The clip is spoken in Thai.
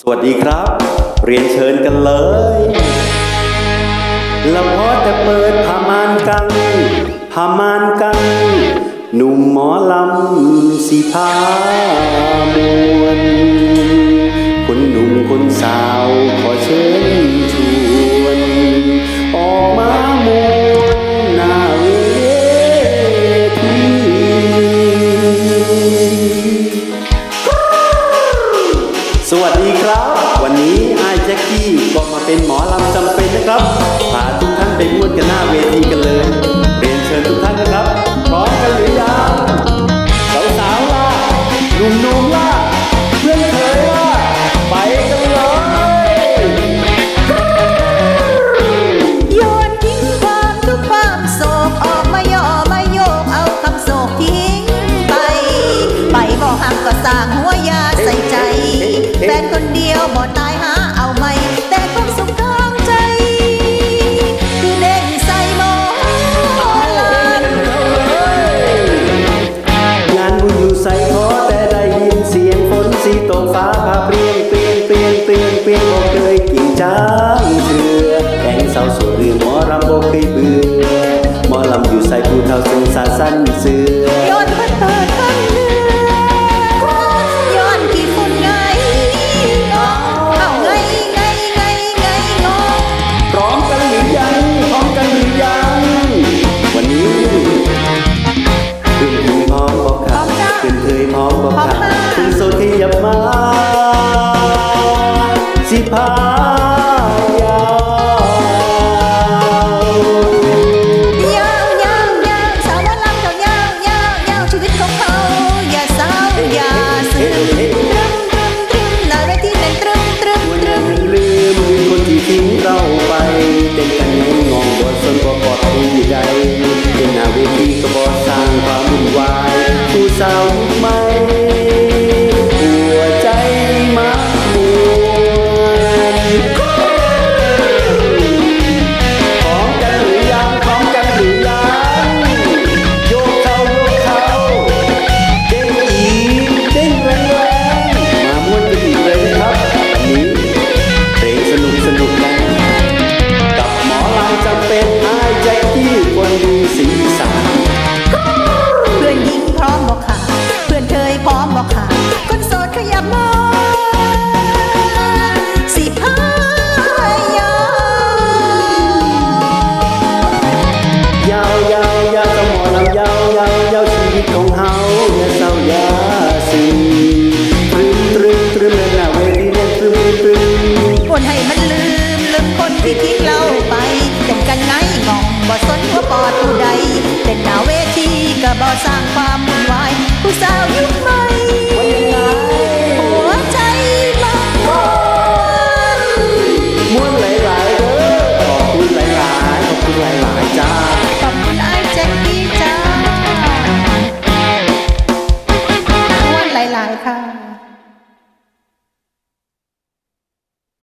สวัสดีครับ เรียนเชิญกันเลยละพอจะเปิดพามานกังพามานกัง หนุ่มหมอลำสีพามวนคนหนุ่มคนสาวขอเชิญำเป็นนะครับพาทุกท่านไปม้วนกันหน้าเวทีกันเลยเรียนเชิญทุกท่านนะครับ ลงฟ้าพาเปลี่ยนเปลี่ยนเปลี่ยนเปลี่ยนเปลี่ยนบ่เคยกินจ้างเถื่อแกงเศาโศกหรือหมอรำบกเคยเบื่อหมอลำอยู่ใส่ผู้เท่าเสียงสาสั้นเสือ จะมา สิพา ยาสมอลำยาวยาวยาวชีวิตของเฮาอย่าเศร้ายาสีตรึมตรึมตรึมเล่นหาเวทีเล่นตรึมตรึมคนให้มันลืมลืมคนที่ทิ้งเราไปจมกันไงมองบ่สนหัวปอดผู้ใดเล่นหน้าเวทีก็บ่สร้างความ ค่ะ